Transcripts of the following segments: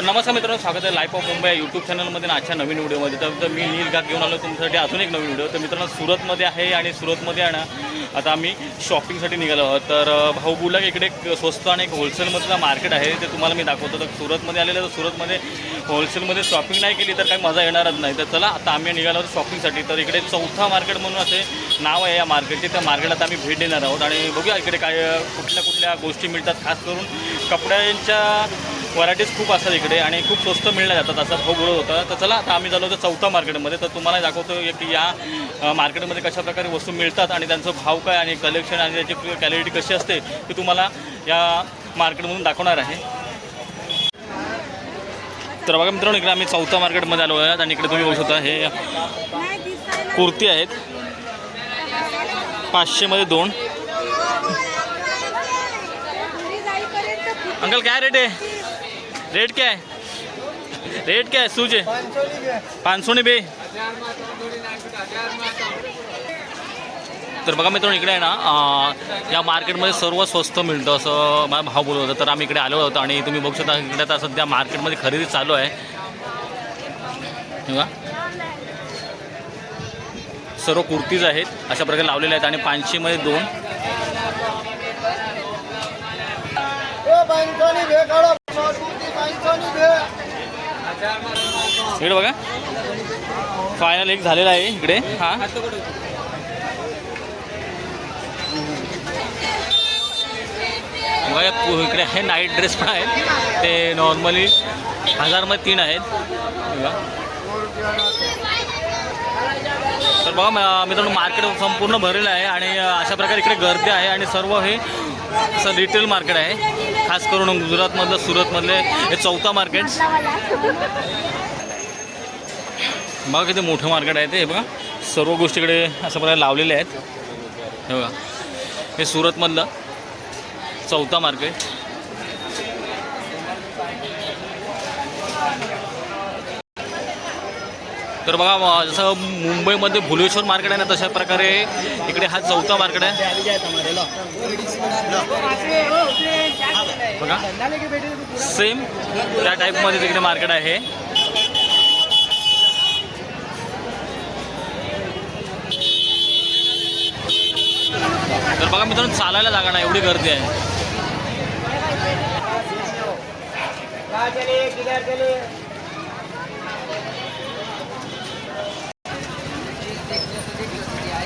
तर नमस्कार मित्रांनो स्वागत आहे लाईफ ऑफ मुंबई यूट्यूब चॅनलमध्ये आणि आजच्या नवीन व्हिडिओमध्ये. तर मी नील घाट घेऊन आलो तुमच्यासाठी अजून एक नवीन व्हिडिओ. तर मित्रांनो सुरतमध्ये आहे आणि सुरतमध्ये आहे ना आता आम्ही शॉपिंगसाठी निघालो आहोत. तर भाऊ बुलक इकडे एक स्वस्त आणि एक होलसेलमधलं मार्केट आहे ते तुम्हाला मी दाखवतो. तर सुरतमध्ये आलेलं तर सुरतमध्ये होलसेलमध्ये शॉपिंग नाही केली तर काही मजा येणारच नाही. तर चला आता आम्ही निघालो आहोत शॉपिंगसाठी तर इकडे चौथा मार्केट म्हणून असे नाव आहे या मार्केटचे त्या मार्केटला आता आम्ही भेट देणार आहोत. आणि बघूया इकडे काय कुठल्या कुठल्या गोष्टी मिळतात खास करून कपड्यांच्या व्हरायटीज खूप असतात इकडे आणि खूप स्वस्त मिळल्या जातात असं भाऊ बोलत होता. तर चला आता आम्ही झालो होतो चौथा मार्केटमध्ये. तर तुम्हाला दाखवतो की या मार्केटमध्ये कशा प्रकारे वस्तू मिळतात आणि त्यांचं भाव काय आणि कलेक्शन आणि त्याची क्वालिटी कशी असते ते तुम्हाला या मार्केटमधून दाखवणार आहे. तर बघा मित्रांनो इकडे आम्ही चौथा मार्केटमध्ये आलो आहोत आणि इकडे तुम्ही बघू शकता हे कुर्ती आहेत. पाचशेमध्ये दोन. अंकल काय रेट आहे? रेट क्या है? रेट क्या है सूझे? पाच सौ बे तर बघा मित्रांनो इकडे आहे ना या मार्केटमध्ये सर्व स्वस्त मिळतं असं मला भाव बोलत होता. तर आम्ही इकडे आलो होतो आणि तुम्ही बघू शकता इकडे आता सध्या मार्केटमध्ये खरेदी चालू आहे. हे बघा. सर्व कुर्तीज आहेत अशा प्रकारे लावलेल्या आहेत आणि पाचशेमध्ये दोन. इकडे बघा. फायनल एक झालेला आहे इकडे. हा. बघा इकडे आहे नाईट ड्रेस पण आहेत ते नॉर्मली हजारमध्ये तीन आहेत. तर बघा मित्रांनो मार्केट संपूर्ण भरलेलं आहे आणि अशा प्रकारे इकडे गर्दी आहे आणि सर्व हे असं रिटेल मार्केट आहे. खास करून गुजरातमधलं सुरतमधले हे चौथा मार्केट बघा किती मोठं मार्केट आहे ते बघा. सर्व गोष्टीकडे अशा प्रकारे लावलेले आहेत. हे बघा. हे सुरतमधलं चौथा मार्केट तर बघा जसं मुंबईमध्ये भुलेश्वर मार्केट आहे ना तशा प्रकारे इकडे हा चौथा मार्केट आहे. बघा सेम त्या टाईपमध्ये तिकडे मार्केट आहे. तर बघा मित्रांनो चालायला जागा नाही एवढी गर्दी आहे.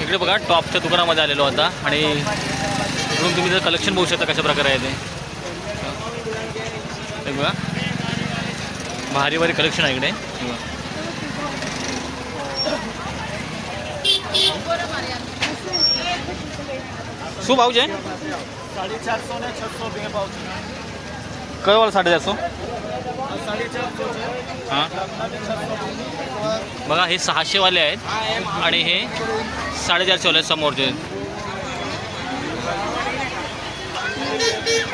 इकडे बघा टॉपच्या दुकानामध्ये आलेलो आता. आणि इकडून तुम्ही जर कलेक्शन बघू शकता कशा प्रकारे आहे ते. बघा. भारी भारी कलेक्शन आहे इकडे. शू भाऊ जे सौ ने छः भाऊ कय वाला साढ़े चार सौ हां. बघा हे सहाशेवाले आहेत आणि हे साडेचारशेवाले आहेत समोरचे.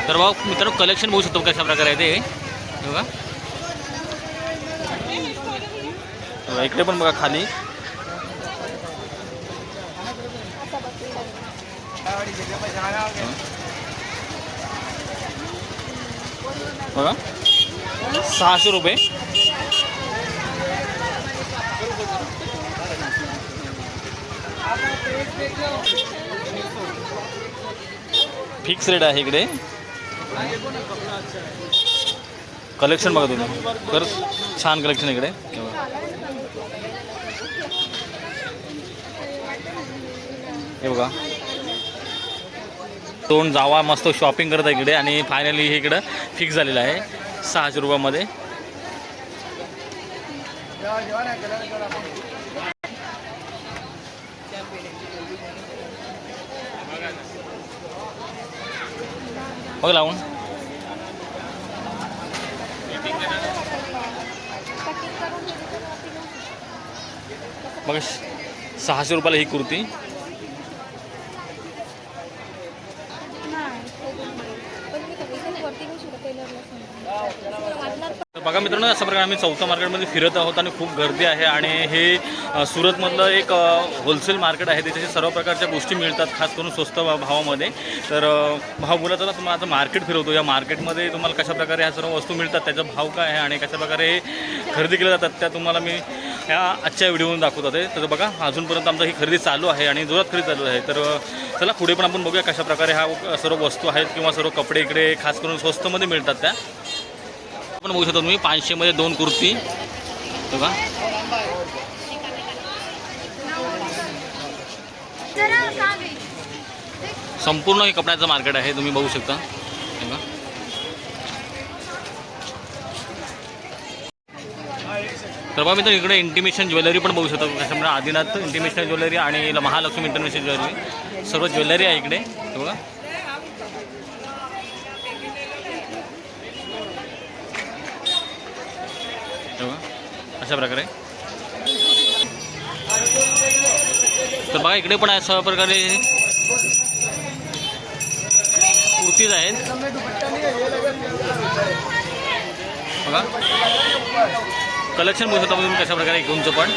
तर बघा मित्रांनो कलेक्शन बघू शकतो कशा प्रकारे आहे ते. बघा. इकडे पण बघा खाली. बघा. सहाशे रुपये. फिक्स रेट आहे इकडे. कलेक्शन बघा तुम्ही. तर छान कलेक्शन इकडे. हे बघा. तोंड दोन जावा मस्त शॉपिंग करत आहे इकडे आणि फायनली हे इकडं फिक्स झालेलं आहे. सहाशे रुपयामध्ये. बघ लावून. बघा सहाशे रुपयाला ही कुर्ती. बघा मित्रांनो असं प्रकारे आम्ही चौथा मार्केटमध्ये फिरत आहोत आणि खूप गर्दी आहे आणि हे सुरतमधलं एक होलसेल मार्केट आहे. तिथे सर्व प्रकारच्या गोष्टी मिळतात खास करून स्वस्त भावामध्ये. तर भाव बोला तर तुम्हाला आता मार्केट फिरवतो. या मार्केटमध्ये तुम्हाला कशाप्रकारे ह्या सर्व वस्तू मिळतात त्याचा भाव काय आहे आणि कशा प्रकारे खरेदी केल्या जातात त्या तुम्हाला मी ह्या आजच्या व्हिडिओमध्ये दाखवत आहे. तर बघा अजूनपर्यंत आमचा ही खरेदी चालू आहे आणि जोरात खरेदी चालू आहे. तर चला पुढे पण आपण बघूया कशाप्रकारे ह्या सर्व वस्तू आहेत किंवा सर्व कपडे इकडे खास करून स्वस्तमध्ये मिळतात त्या. आपण बघू शकता तुम्ही पाचशेमध्ये दोन कुर्ती. बघा. संपूर्ण हे कपड्याचं मार्केट आहे तुम्ही बघू शकता. हे बघा. तर बघा मित्र इकडे इंटिमेशन ज्वेलरी पण बघू शकता. कशामुळे आदिनाथ इंटिमेशन ज्वेलरी आणि महालक्ष्मी इंटरनॅशनल ज्वेलरी सर्व ज्वेलरी आहे इकडे. बघा हे बघा अशा प्रकारे. तर बघा इकडे पण अशा प्रकारे कुर्तीज आहेत. बघा. कलेक्शन बघू शकता तुम्ही कशा प्रकारे घेऊनचं पण.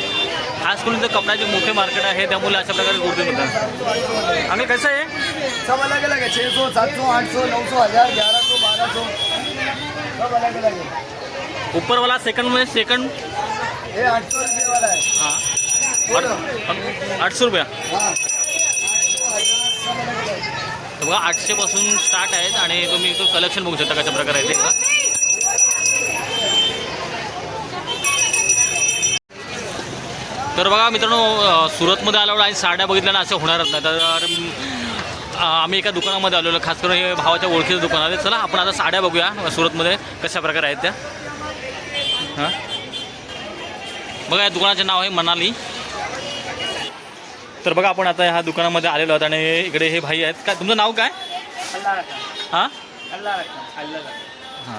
खास करून इथं कपड्याचे मोठे मार्केट आहे त्यामुळे अशा प्रकारे कुर्ती मिळतात. आम्ही कसं आहे? सब अलग अलग है छः सौ सात सौ आठ सौ नौ सौ हज़ार ग्यारह सौ बारह सौ सब अलग अलग है उपरवाला सेकंडमध्ये सेकंड ये आठ सौ रुपये है. आठ- आठशे रुपया? तर बघा आठशेपासून स्टार्ट आहेत आणि तुम्ही इथं कलेक्शन बघू शकता कशा प्रकारे आहे ते. का तर बघा मित्रांनो सुरतमध्ये आल्यावर आणि साड्या बघितल्या ना असं होणारच नाही. तर आम्ही एका दुकानामध्ये आलेलो खास करून हे भावाच्या ओळखीचं दुकान आहे. चला आपण आता साड्या बघूया सुरतमध्ये कशा प्रकारे आहेत त्या. हां? बघा या दुकानाचे नाव आहे मनाली. तर बघा आपण आता ह्या दुकानामध्ये आलेलो आहोत आणि इकडे हे भाई आहेत. काय तुमचं नाव काय? हां हां?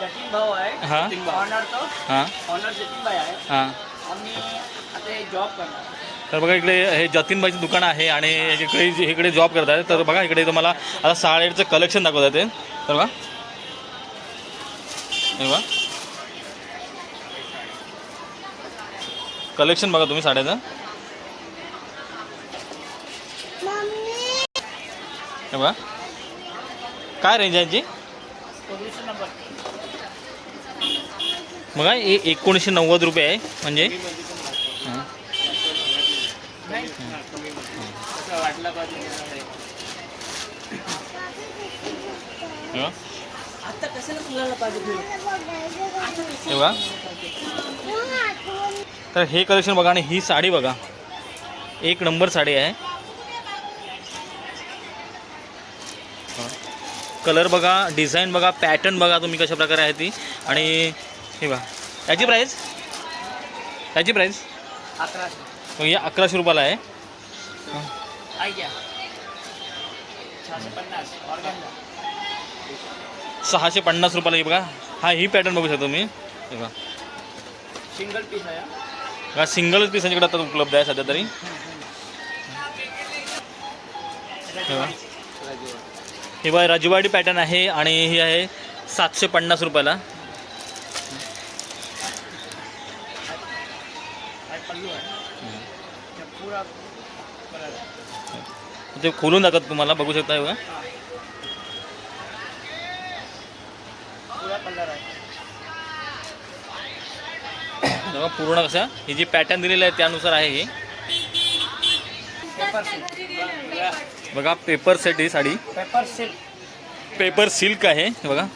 जतीन भाऊ आहे हा. ऑनर तो हां? ऑनर जतीन भाई आहे हां. आम्ही आता हे जॉब करणार तर बघा इकडे हे जतीनबाईचं दुकान आहे आणि इकडे इकडे जॉब करत आहे तर बघा इकडे तुम्हाला आता साड्यांचं कलेक्शन दाखवत आहे ते. तर बघा. हे बघा. कलेक्शन बघा तुम्ही साड्याचं. हे बघा. काय रेंज आहे याची? बघा ए एकोणीसशे नव्वद रुपये आहे म्हणजे. पाहिजे हे बघा. तर हे कलेक्शन बघा आणि ही साडी बघा. एक नंबर साडी आहे. कलर बघा डिझाईन बघा पॅटर्न बघा तुम्ही कशा प्रकारे आहे ती. आणि हे बघा. याची प्राईस? याची प्राईस? अकराशे ही अकराशे रुपयाला आहे. सहाशे पन्नास. रुपयाला ही बघा. हा ही पॅटर्न बघू शकता तुम्ही. हे बघा. सिंगल पीस आहे का सिंगलच पीस यांच्याकडे आता उपलब्ध आहे सध्या तरी? हे बघा. हे पॅटर्न आहे आणि हे आहे सातशे पन्नास रुपयाला. ते खोलून दाखवत तुम्हाला बघू शकता हे बघा पुरा कलर आहे बघा पूर्ण कसं ही जी पॅटर्न दिलेली आहे त्यानुसार आहे हे. बघा पेपर सेट ही sari. Paper silk paper silk आहे हे बघा.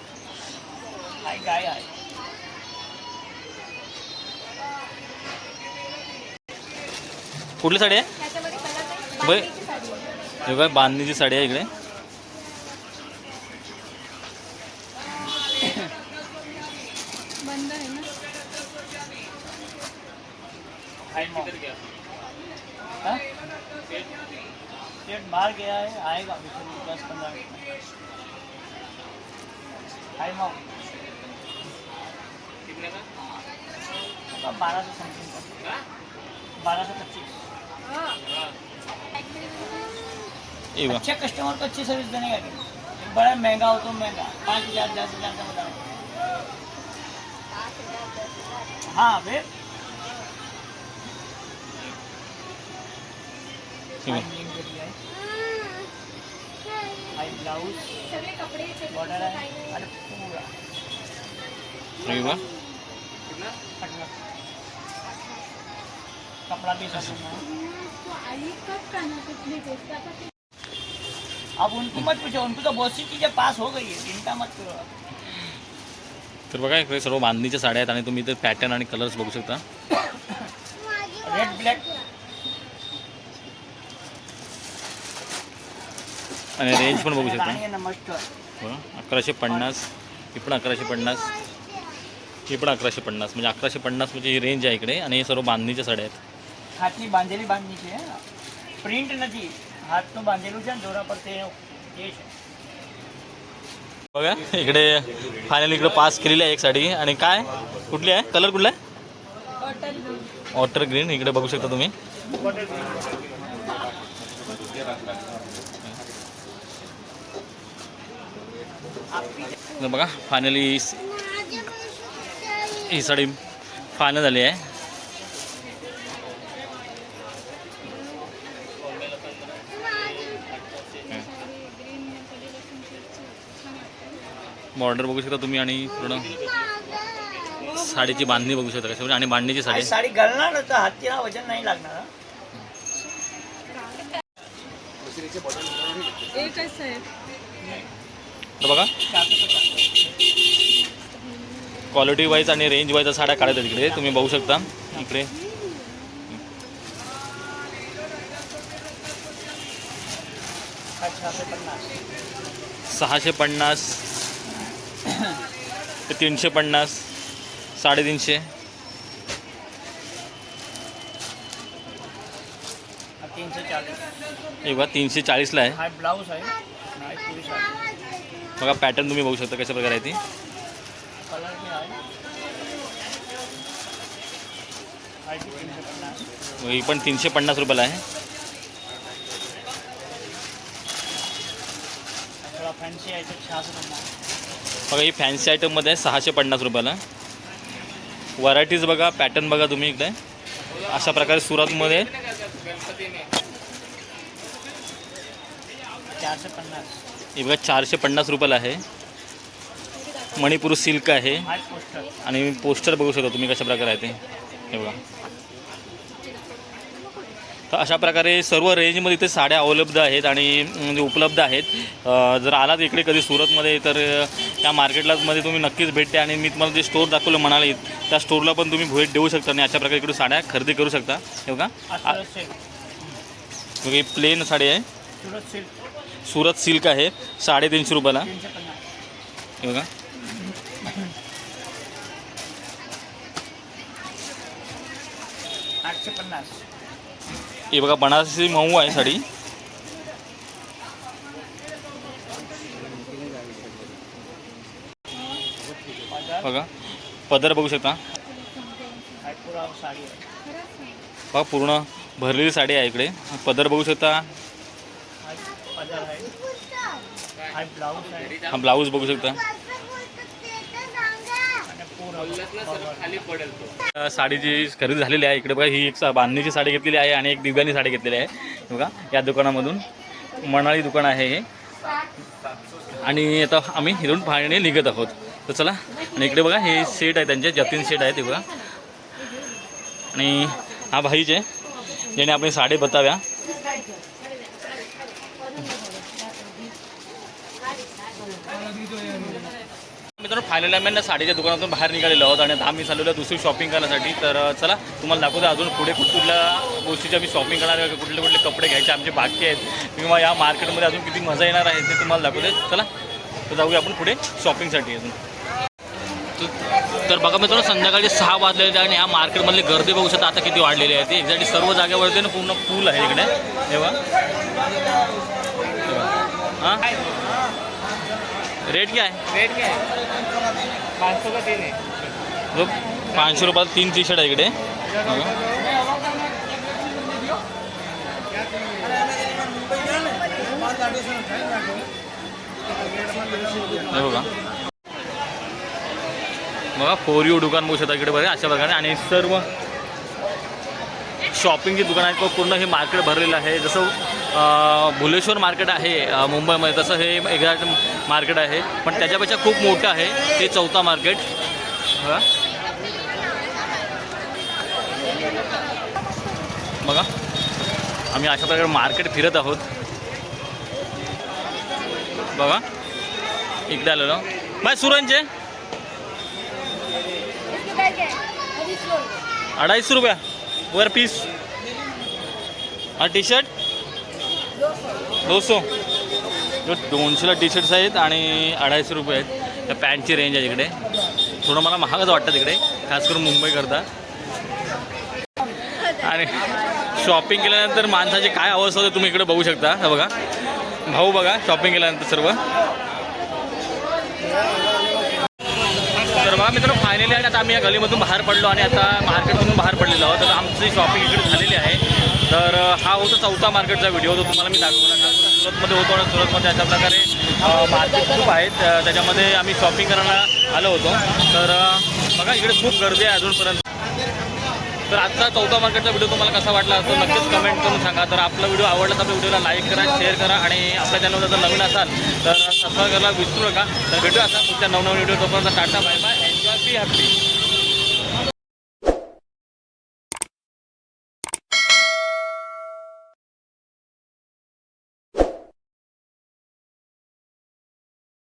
कुठली साडी आहे? हे बघा बांधणीची साडी आहे इकडे. आई मॉम हाँ? पेट बाहर गया है आएगा अभी दस पंद्रह मिनट में। आई मॉम बारह सौ समथिंग का। बारह सौ पच्चीस। अच्छे कस्टमर को अच्छी सर्विस देने का बड़ा महँगा हो तो महँगा। पाँच हज़ार दस हज़ार का हाँ फिर अब उनको मत पूछो उनको तो बहुत सी चीजें पास हो गई है चिंता मत करो तर बघा इकडे सर्व बांधणीच्या साड्या आहेत आणि तुम्ही इथे पॅटर्न आणि कलर्स बघू शकता. रेड ब्लैक आणि रेंज पण बघू शकता. अकराशे पन्नास ही पण अकराशे पन्नास ही पण अकराशे पन्नास. म्हणजे अकराशे पन्नास म्हणजे ही रेंज आहे इकडे आणि हे सर्व बांधणीच्या साड्या आहेत. हातनी बांधलेली बांधणीची प्रिंट नदी हात तो बांधलेलो जोरापरते बघा इकडे फायनली इकडे पास केलेली आहे एक साडी. आणि काय? कुठली आहे? कलर कुठला आहे? वॉटर ग्रीन इकडे बघू शकता तुम्ही. बघा फायनली ही साडी फायनल झाली आहे. बॉर्डर बघू शकता तुम्ही आणि पूर्ण साडीची बांधणी बघू शकता कशा आणि बांधणीची साडी. साडी घालणार हातीला वजन नाही लागणार एकच आहे? तर बघा. क्वालिटी वाईज आणि रेंज वाईज साड्या काढतात इकडे तुम्ही बघू शकता. इकडे. सहाशे पन्नास. ते तीनशे पन्नास. साडेतीनशे. तीनशे चाळीस. हे बघा तीनशे चाळीसला आहे. ब्लाऊज आहे. बघा पॅटर्न तुम्ही बघू शकता कशा प्रकारे आहे ती. ही पण तीनशे पन्नास रुपयाला आहे. बघा ही फॅन्सी आयटममध्ये आहे सहाशे पन्नास रुपयाला. व्हरायटीज बघा पॅटर्न बघा तुम्ही इकडे अशा प्रकारे सुरतमध्ये. चारशे पन्नास. हे बघा चारशे पन्नास रुपयाला आहे. मणिपूर सिल्क आहे. आणि पोस्टर बघू शकता तुम्ही कशा प्रकारे आहे ते. हे बघा. तर अशा प्रकारे सर्व रेंजमध्ये इथे साड्या अवेलेबल आहेत आणि म्हणजे उपलब्ध आहेत. जर आलात इकडे कधी सुरतमध्ये तर त्या मार्केटला मध्ये तुम्ही नक्कीच भेट द्या. आणि मी तुम्हाला जे स्टोर दाखवलं म्हणाले त्या स्टोरला पण तुम्ही भेट देऊ शकता आणि अशा प्रकारे इकडे साड्या खरेदी करू शकता. हे बघा. प्लेन साडी आहे. सुरत सिल्क आहे साडेतीनशे रुपयाला. हे बघा. हे बघा बनारसी मऊ आहे साडी. बघा पदर बघू शकता. बघा पूर्ण भरलेली साडी आहे इकडे. पदर बघू शकता. आहे. ब्लाऊज आहे हा ब्लाऊज बघू शकता. साडीची खरेदी झालेली आहे. इकडे बघा ही एक सा- बांधणीची साडी घेतलेली आहे आणि एक दिव्यानी साडी घेतलेली आहे. बघा या दुकानामधून मनाळी दुकान आहे हे. आणि आता आम्ही हिरून पाहणे निघत आहोत. तर चला आणि इकडे बघा हे सेट आहे त्यांचे जतीन सेट आहे ते बघा. आणि हा भाईच आहे ज्याने आपण साडी बताव्या. मित्रांनो फायनल आम्ही ना साडीच्या दुकानातून बाहेर निघालेलो आहोत आणि दहा आम्ही चाललेलो दुसरी शॉपिंग करण्यासाठी. तर चला तुम्हाला दाखवतो अजून पुढे कुठल्या गोष्टीची आम्ही शॉपिंग करणार आहे कुठले कुठले कपडे घ्यायचे आमचे बाकी आहेत. किंवा या मार्केटमध्ये अजून किती मजा येणार आहे ते तुम्हाला दाखवते चला तर जाऊया आपण पुढे शॉपिंगसाठी अजून. तर- बघा मित्रांनो संध्याकाळी सहा वाजलेले आहे आणि या मार्केटमधली गर्दी बघू शकता आता किती वाढलेली आहे ती. एक्झॅक्टली सर्व जागेवरती ना पूर्ण पूल आहे इकडे. तेव्हा हां? रेट क्या? है रेट क्या? है पाँच सौ का तीन है जो पाचशे रुपयाला तीन टी शर्ट आहे इकडे. बघा. हे बघा. बघा फोर यू दुकान बघू शकता इकडे बघा अशा प्रकारे. आणि सर्व शॉपिंगची दुकान आहेत. पूर्ण हे मार्केट भरलेलं आहे. जसं भुलेश्वर मार्केट आहे मुंबईमध्ये. तसं हे एक्झॅक्ट मार्केट आहे पण त्याच्यापेक्षा खूप मोठं आहे ते चौथा मार्केट. बघा. बघा. आम्ही अशा प्रकारे मार्केट फिरत आहोत. बघा. इकडे आलेलो. बाय सुरंचे अडीचशे रुपया. वर पीस हा टी शर्ट दोनशे जो दोनशेला टी शर्ट्स आहेत आणि अडीचशे रुपये आहेत त्या पॅन्टची रेंज आहे इकडे. थोडं मला महागच वाटतं तिकडे खास करून मुंबईकरता आणि शॉपिंग केल्यानंतर माणसाची काय अवस्था होते तुम्ही इकडे बघू शकता. बघा भाऊ बघा शॉपिंग केल्यानंतर सर्व. तर बघा मित्र फायनली आणि आता आम्ही या गलीमधून बाहेर पडलो आणि आता मार्केटमधून बाहेर पडलेलो आहोत. तर आमची शॉपिंग इकडे झालेली आहे. तर हा होता चौथा मार्केटचा व्हिडिओ तो तुम्हाला मी दाखवला सुरतमध्ये होतो आणि सुरतमध्ये अशा प्रकारे मार्केट खूप आहेत. त्याच्यामध्ये आम्ही शॉपिंग करायला आलो होतो. तर बघा इकडे खूप गर्दी आहे अजूनपर्यंत. तर आजचा चौथा मार्केटचा व्हिडिओ तुम्हाला कसा वाटला असतो नक्कीच कमेंट करून सांगा. तर आपला व्हिडिओ आवडला तर आपल्या व्हिडिओला लाईक करा शेअर करा आणि आपल्या चॅनलवर जर नवीन असाल तर सबस्क्राईब करायला विसरू नका. तर व्हिडिओ आता पुढच्या नवनवीन व्हिडिओ तोपर्यंत tata bye bye enjoy be happy